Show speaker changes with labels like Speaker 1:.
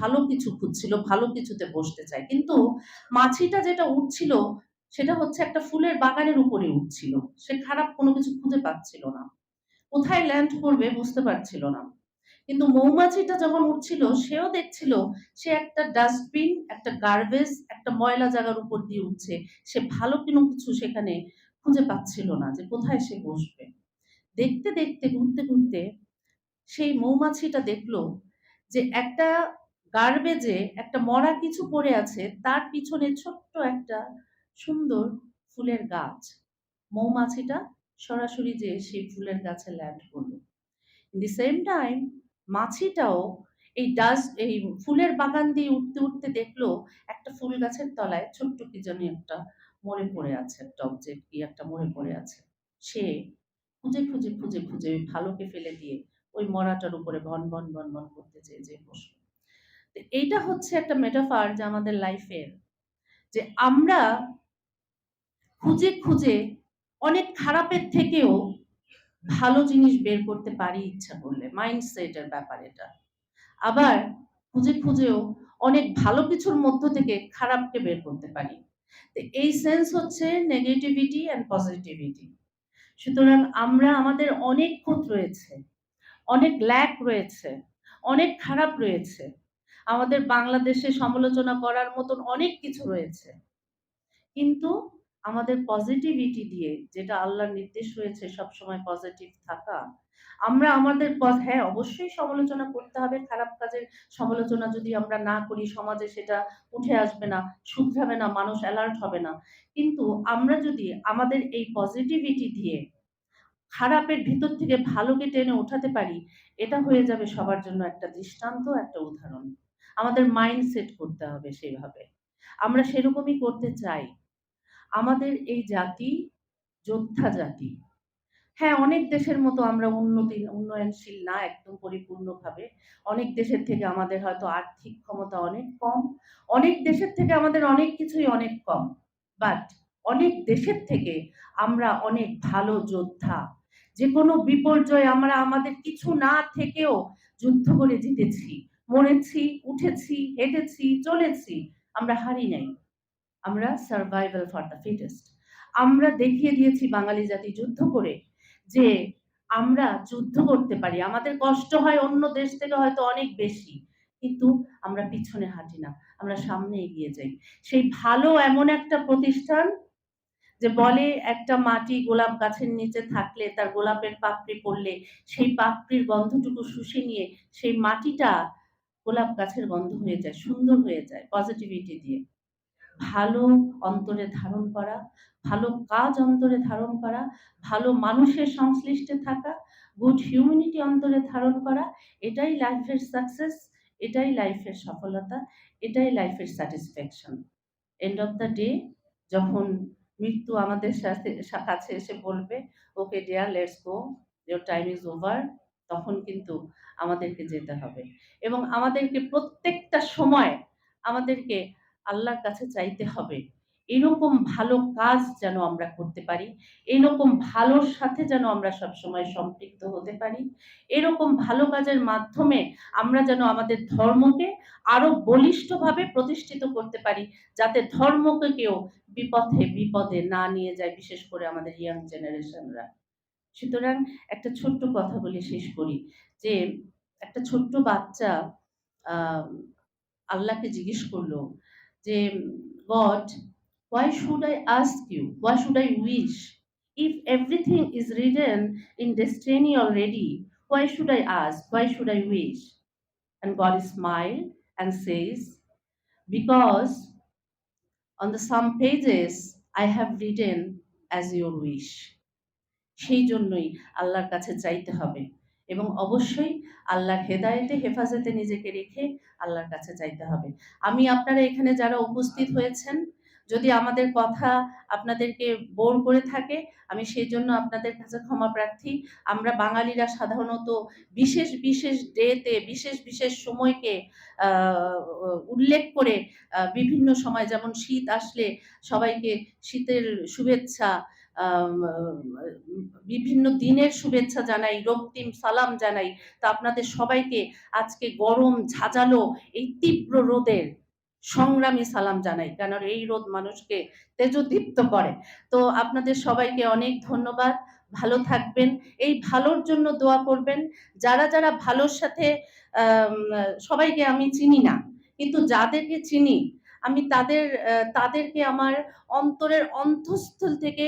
Speaker 1: ভালো কিছু খুঁজছিল, ভালো কিছুতে বসতে চায়। কিন্তু মাছিটা যেটা উঠছিল সেটা হচ্ছে একটা ফুলের বাগানের উপরে উঠছিল। সে খারাপ কোনো কিছু খুঁজে পাচ্ছিল না। কোথায় ল্যান্ড করবে বুঝতে পারছিল না। কিন্তু মৌমাছিটা যখন উঠছিল সেও দেখছিল সে একটা ডাস্টবিন, একটা গার্বেজ, একটা ময়লা জায়গার উপর দিয়ে উঠছে। সে ভালো কোনো কিছু সেখানে খুঁজে পাচ্ছিল না যে কোথায় সে বসবে। দেখতে, দেখতে, ঘুরতে, ঘুরতে সেই মৌমাছিটা দেখল যে একটা গার্বেজে একটা মরা কিছু পড়ে আছে তার পিছনে ছোট্ট একটা সুন্দর ফুলের গাছ। মৌমাছিটা সরাসরি যেয়ে সেই ফুলের গাছে ল্যান্ড করল। ইন দি সেম টাইম মাছিটাও এই ডাস্ট এই ফুলের বাগান দিয়ে উঠতে, উঠতে দেখল একটা ফুল গাছের তলায় ছোট্ট কি জানি একটা মরে পড়ে আছে। একটা অবজেক্ট কি একটা মরে পড়ে আছে। সে খুঁজে, খুঁজে, খুঁজে, খুঁজে ভালোকে ফেলে দিয়ে ওই মরাটার উপরে ভন, ভন, ভন, ভন করতে চেয়ে যে বসল। এইটা হচ্ছে একটা মেটাফার যে আমাদের লাইফের যে আমরা খুঁজে, খুঁজে অনেক খারাপের থেকেও ভালো জিনিস বের করতে পারি ইচ্ছা করলে। মাইন্ডসেট এর ব্যাপার এটা। আবার খুঁজে, খুঁজেও অনেক ভালো কিছুর মধ্য থেকে খারাপকে বের করতে পারি। এই সেন্স হচ্ছে নেগেটিভিটি অ্যান্ড পজিটিভিটি। সুতরাং আমরা আমাদের অনেক খুঁত রয়েছে, অনেক ল্যাক রয়েছে, অনেক খারাপ রয়েছে। আমাদের বাংলাদেশে সমালোচনা করার মতন অনেক কিছু রয়েছে। কিন্তু আমাদের পজিটিভিটি দিয়ে যেটা আল্লাহর নির্দেশ রয়েছে সবসময় পজিটিভ থাকা। আমরা আমাদের হ্যাঁ, অবশ্যই সমালোচনা করতে হবে। খারাপ কাজের সমালোচনা যদি আমরা না করি সমাজে সেটা উঠে আসবে না, শুধরাবে না, মানুষ অ্যালার্ট হবে না। কিন্তু আমরা যদি আমাদের এই পজিটিভিটি দিয়ে খারাপের ভিতর থেকে ভালোকে টেনে উঠাতে পারি, এটা হয়ে যাবে সবার জন্য একটা দৃষ্টান্ত, একটা উদাহরণ। আমাদের মাইন্ড সেট করতে হবে সেভাবে। আমরা সেরকমই করতে চাই। আমাদের এই জাতি যোদ্ধা জাতি। হ্যাঁ, অনেক দেশের মতো আমরা উন্নতি উন্নয়নশীল না একদম পরিপূর্ণভাবে। অনেক দেশের থেকে আমাদের হয়তো আর্থিক ক্ষমতা অনেক কম। অনেক দেশের থেকে আমাদের অনেক কিছুই অনেক কম। বাট অনেক দেশের থেকে আমরা অনেক ভালো যোদ্ধা। যে কোনো বিপর্যয়ে আমরা আমাদের কিছু না থেকেও যুদ্ধ করে জিতেছি। মরেছি, উঠেছি, হেঁটেছি, চলেছি। আমরা হারি নাই। আমরা সারভাইভাল ফর দ্য ফিটেস্ট। আমরা দেখিয়ে দিয়েছি বাঙালি জাতি যুদ্ধ করে যে আমরা যুদ্ধ করতে পারি। আমাদের কষ্ট হয় অন্য দেশ থেকে হয়তো অনেক বেশি। কিন্তু আমরা পিছনে হাঁটি না। আমরা সামনে এগিয়ে যাই। সেই ভালো এমন একটা প্রতিষ্ঠান যে বলে একটা মাটি গোলাপ গাছের নিচে থাকলে তার গোলাপের পাপড়ি পড়লে সেই পাপড়ির গন্ধটুকু শুষে নিয়ে সেই মাটিটা গোলাপ গাছের গন্ধ হয়ে যায়, সুন্দর হয়ে যায় পজিটিভিটি দিয়ে। ভালো অন্তরে ধারণ করা, ভালো কাজ অন্তরে ধারণ করা, ভালো মানুষের সংশ্লিষ্টে থাকা, গুড হিউম্যানিটি অন্তরে ধারণ করা, এটাই লাইফের সাকসেস, এটাই লাইফের সফলতা, এটাই লাইফের satisfaction. End of the day যখন মৃত্যু আমাদের সাথে কাছে এসে বলবে, "okay dear let's go, your time is over" তখন কিন্তু আমাদেরকে যেতে হবে। এবং আমাদেরকে প্রত্যেকটা সময় আমাদেরকে আল্লাহর কাছে চাইতে হবে। এরকম ভালো কাজ যেন আমরা করতে পারি। এরকম ভালোর সাথে যেন আমরা সবসময় সম্পৃক্ত হতে পারি। এরকম ভালো কাজের মাধ্যমে আমরা যেন আমাদের ধর্মকে আরও বলিষ্ঠভাবে প্রতিষ্ঠিত করতে পারি। যাতে ধর্মকে কেউ বিপথে বিপদে না নিয়ে যায়, বিশেষ করে আমাদের ইয়াং জেনারেশনরা। সুতরাং একটা ছোট্ট কথা বলে শেষ করি, যে একটা ছোট্ট বাচ্চা আল্লাহকে জিজ্ঞেস করল যে, God why should I ask you why should I wish if everything is written in destiny already why should I ask why should I wish and God is smile and says because on the some pages I have written as your wish সেই জন্যই আল্লাহর কাছে চাইতে হবে এবং অবশ্যই আল্লাহর হেদায়েতে হেফাজতে নিজেকে রেখে আল্লাহর কাছে চাইতে হবে। আমি আপনারা এখানে যারা উপস্থিত হয়েছেন, যদি আমাদের কথা আপনাদেরকে বোর করে থাকে, আমি সেই জন্য আপনাদের কাছে ক্ষমা প্রার্থী। আমরা বাঙালিরা সাধারণত বিশেষ, বিশেষ ডেতে বিশেষ, বিশেষ সময়কে উল্লেখ করে বিভিন্ন সময় যেমন শীত আসলে সবাইকে শীতের শুভেচ্ছা, বিভিন্ন দিনের শুভেচ্ছা জানাই, রক্তিম সালাম জানাই। তা আপনাদের সবাইকে আজকে গরম ঝাঁঝালো এই তীব্র রোদের সংগ্রামী সালাম জানাই। কেন এই রোদ মানুষকে তেজোদীপ্ত করে। তো আপনাদের সবাইকে অনেক ধন্যবাদ। ভালো থাকবেন। এই ভালোর জন্য দোয়া করবেন। যারা, যারা ভালোর সাথে সবাইকে আমি চিনি না। কিন্তু যাদেরকে চিনি আমি তাদের তাদেরকে আমার অন্তরের অন্তঃস্থল থেকে